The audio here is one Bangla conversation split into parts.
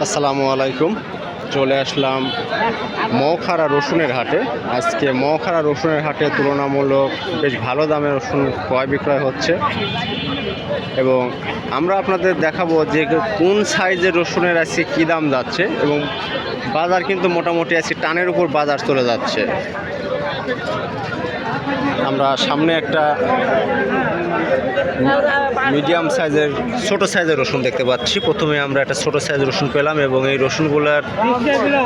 আসসালামু আলাইকুম। চলে আসলাম মৌখারা রসুনের হাটে। আজকে মৌখারা রসুনের হাটে তুলনামূলক বেশ ভালো দামে রসুন ক্রয় বিক্রয় হচ্ছে। এবং আমরা আপনাদের দেখাবো যে কোন সাইজের রসুনের আজকে কী দাম যাচ্ছে এবং বাজার কিন্তু মোটামুটি আজকে টানের উপর বাজার চলে যাচ্ছে। আমরা সামনে একটা মিডিয়াম সাইজের ছোট সাইজের রসুন দেখতে পাচ্ছি। প্রথমে আমরা একটা ছোট সাইজের রসুন পেলাম এবং এই রসুনগুলার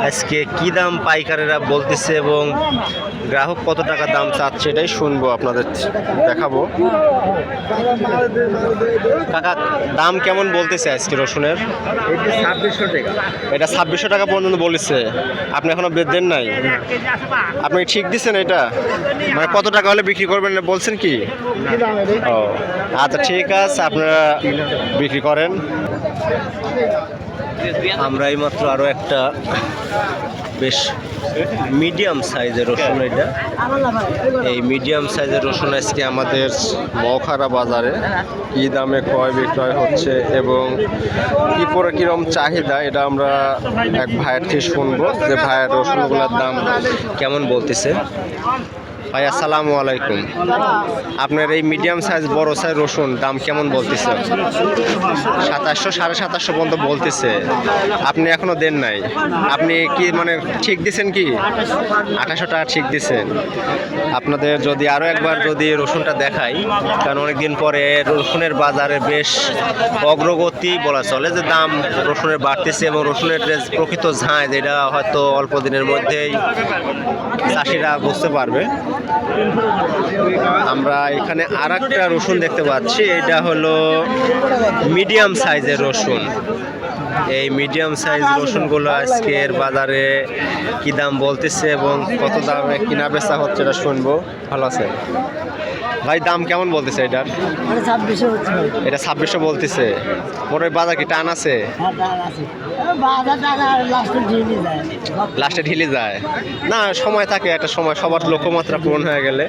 আজকে কি দাম পাইকারেরা বলতেছে এবং গ্রাহক কত টাকা দাম চাচ্ছে এটাই শুনব আপনাদের দেখাবো। কাকা দাম কেমন বলতেছে আজকে রসুনের? ছাব্বিশশো টাকা। এটা ছাব্বিশশো টাকা পর্যন্ত বলেছে। আপনি এখনও বেদ দেন নাই? আপনি ঠিক দিচ্ছেন এটা? মানে কত টাকা হলে বিক্রি করবেন না বলছেন কি? ও আচ্ছা ঠিক আছে আপনারা বিক্রি করেন। আমরা এইমাত্র আরও একটা বেশ মিডিয়াম সাইজের রসুন এটা। এই মিডিয়াম সাইজের রসুন আজকে আমাদের মখারা বাজারে কী দামে ক্রয় বিক্রয় হচ্ছে এবং কী পরে কীরকম চাহিদা এটা আমরা এক ভাইয়ের থেকে শুনব যে ভাইয়ের রসুনগুলোর দাম কেমন বলতেছে। ভাই, আসসালামু আলাইকুম। আপনার এই মিডিয়াম সাইজ বড় সাইজ রসুন দাম কেমন বলতেছে? সাতাশশো, সাড়ে সাতাশশো পর্যন্ত বলতেছে। আপনি এখনও দেন নাই। আপনি কি মানে ঠিক দিছেন কি? আঠাশশো টাকা ঠিক দিছেন। আপনাদের যদি আরও একবার যদি রসুনটা দেখাই, কারণ অনেকদিন পরে রসুনের বাজারে বেশ অগ্রগতি বলা চলে, যে দাম রসুনের বাড়তেছে এবং রসুনের প্রকৃত ঝাঁজ, এটা হয়তো অল্প দিনের মধ্যেই চাষিরা বুঝতে পারবে। আমরা এখানে আর একটা রসুন দেখতে পাচ্ছি। এটা হলো মিডিয়াম সাইজের রসুন। এই মিডিয়াম সাইজ রসুনগুলো আজকের বাজারে কি দাম বলতেছে এবং কত দামে কিনা বেচা হচ্ছে এটা শুনব। ভালো আছে? ভাই দাম কেমন বলতেছে এটার। এটা ছাব্বিশশো বলতেছে। মোট বাজার কি টান আছে। লাস্টে ঢিলে যায়। না সময় থাকে একটা সময় সবার লক্ষ্যমাত্রা পূরণ হয়ে গেলে।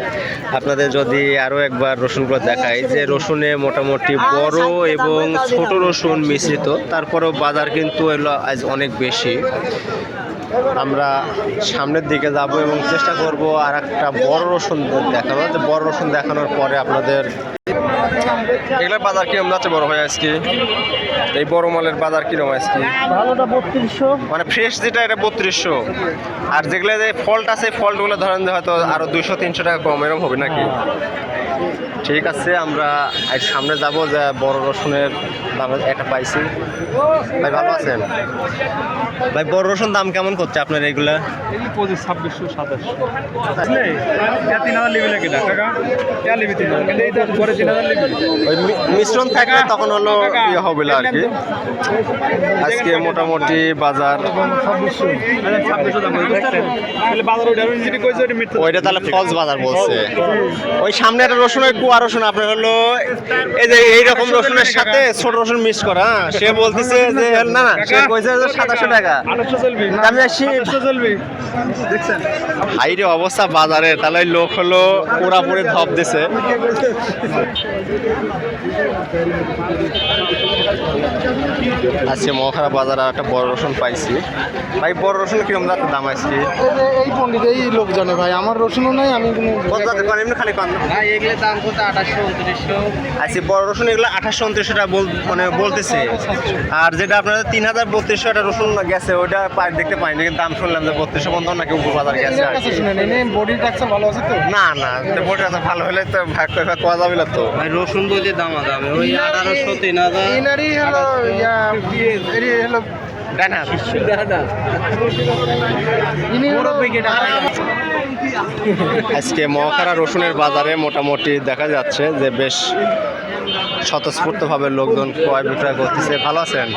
আপনাদের যদি আরও একবার রসুনগুলো দেখাই যে রসুনে মোটামুটি বড় এবং ছোট রসুন মিশ্রিত তারপরেও বাজার কিন্তু এলো আজ অনেক বেশি। আমরা সামনের দিকে যাব এবং চেষ্টা করব আর একটা বড় রসুন দেখানো যে বড় রসুন দেখানোর পরে আপনাদের এগুলোর বাজার কিরম যাচ্ছে বড় ভাই আজকে? এই বড় মালের বাজার কিরম আজকে? ভালোটা বত্রিশশো। মানে ফ্রেশ যেটা এটা বত্রিশশো। আর যেগুলো যে ফল্ট আছে ফল্টগুলো ধরেন হয়তো আরও দুইশো তিনশো টাকা কম এরকম হবে নাকি? ঠিক আছে আমরা আজ সামনে যাব যে বড় রসুনের দাম একটা পাইছি। ভাই ভালো আছেন? ভাই বড় রসুন দাম কেমন করছে আপনার এগুলা? পঁচিশ ছাব্বিশশো সাতাশশো। তিন হাজার লিবি মিশ্রণ থাকলে তখন হলো ইয়ে হবে না আর কি। আজকে মোটামুটি বাজার ওইটা তাহলে ফলস বাজার বলছে। ওই সামনে একটা রসুন কুয়া রসুন আপনার হলো এই যে এইরকম রসুনের সাথে ছোট রসুন মিক্স করা হ্যাঁ? সে বলতেছে যে না না সে কইছে যে সাতাশশো টাকা। আমি আসি। আঠাশশো চলবি দেখছেন হাইরে অবস্থা বাজারে। তাহলে লোক হলো পুরাপুরি ধপ দিছে। আজকে মহাখারা বাজারে একটা বড় রসুন পাইছি। ভাই বড় রসুন কীরকম যাচ্ছে দাম আজকে? এই পণ্ডিত এই লোক জানে ভাই। আমার রসুনও নাই আমি কোনো কত যাচ্ছে এমনি খালি কন। ভাই এগুলো দাম কত? আঠাশশো উনত্রিশশো। আজকে বড় রসুন এগুলো আঠাশশো উনত্রিশশো টাকা বল মানে বলতেছে। আর যেটা আপনাদের তিন হাজার বত্রিশশো একটা রসুন গেছে ওইটা পাই দেখতে পাইনি কিন্তু দাম শুনলাম যে বত্রিশশো পর্যন্ত নাকি উপর বাজার গেছে। বডি টাক্সার ভালো আছে তো? না না তো বড়টা ভালো হলে তো ভাগ করে খাওয়া যাবে না তো। ভাই রসুন বুঝে দামা দামে ওই আঠারোশো তিন হাজার হলো ইয়া হলো ডান হাত আজকে মহাখারা রসুনের বাজারে মোটামুটি দেখা যাচ্ছে যে বেশ স্বতঃস্ফূর্তভাবে লোকজন ক্রয় বিক্রয় করতেছে। ভালো আছেন?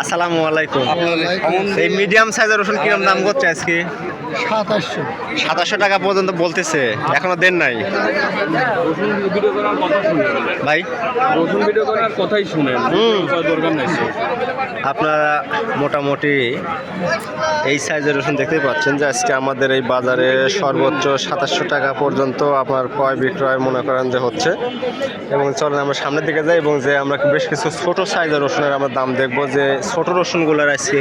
আসসালামু আলাইকুম। এই মিডিয়াম সাইজের রসুন কিরম দাম করছে আজকে? সাতাশশো। সাতাশশো টাকা পর্যন্ত বলতেছে এখনও দেন নাই। রসুন ভিডিও করার কথা শুনেন ভাই? রসুন ভিডিও করার কথাই শুনেন। হুম। করার দরকার নাই। আপনারা মোটামুটি এই সাইজের রসুন দেখতেই পাচ্ছেন যে আজকে আমাদের এই বাজারে সর্বোচ্চ সাতাশশো টাকা পর্যন্ত আপনার ক্রয় বিক্রয় মনে করেন যে হচ্ছে। এবং চলেন আমরা সামনের দিকে যাই এবং যে আমরা বেশ কিছু ছোট সাইজের রসুনের আমরা দাম দেখব যে ছোট রসুনগুলোর আজকে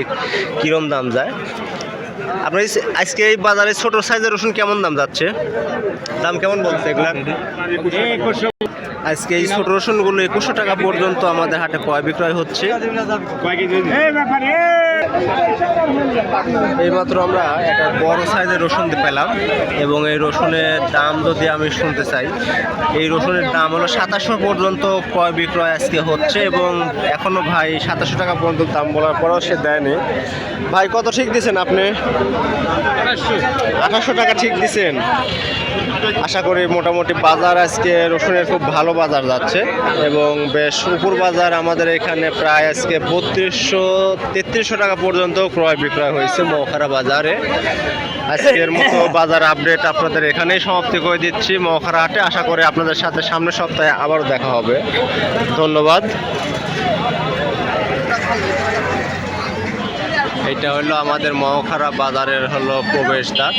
কিরম দাম যায়। আপনার আজকে এই বাজারে ছোট সাইজের রসুন কেমন দাম যাচ্ছে? দাম কেমন বলছে এগুলা? আজকে এই ছোট রসুনগুলো একুশশো টাকা পর্যন্ত আমাদের হাটে ক্রয় বিক্রয় হচ্ছে। এইমাত্র আমরা একটা বড় সাইজের রসুন পেলাম এবং এই রসুনের দাম যদি আমি শুনতে চাই, এই রসুনের দাম হলো সাতাশশো পর্যন্ত ক্রয় বিক্রয় আজকে হচ্ছে এবং এখনও ভাই সাতাশশো টাকা পর্যন্ত দাম বলার পরেও সে দেয়নি। ভাই, কত ঠিক দিছেন আপনি? আঠাশশো। টাকা ঠিক দিছেন। আশা করি মোটামুটি বাজার আজকে রসুনের খুব ভালো বাজার যাচ্ছে এবং বেশ উপর বাজার আমাদের এখানে প্রায় আজকে বত্রিশশো তেত্রিশশো টাকা পর্যন্ত ক্রয় বিক্রয় হয়েছে মৌখারা বাজারে। আজকের মতো বাজার আপডেট আপনাদের এখানেই সমাপ্তি করে দিচ্ছি। মৌখারা হাটে আশা করি আপনাদের সাথে সামনের সপ্তাহে আবারও দেখা হবে। ধন্যবাদ। এটা হলো আমাদের মহখারা বাজারের হলো প্রবেশদ্বার।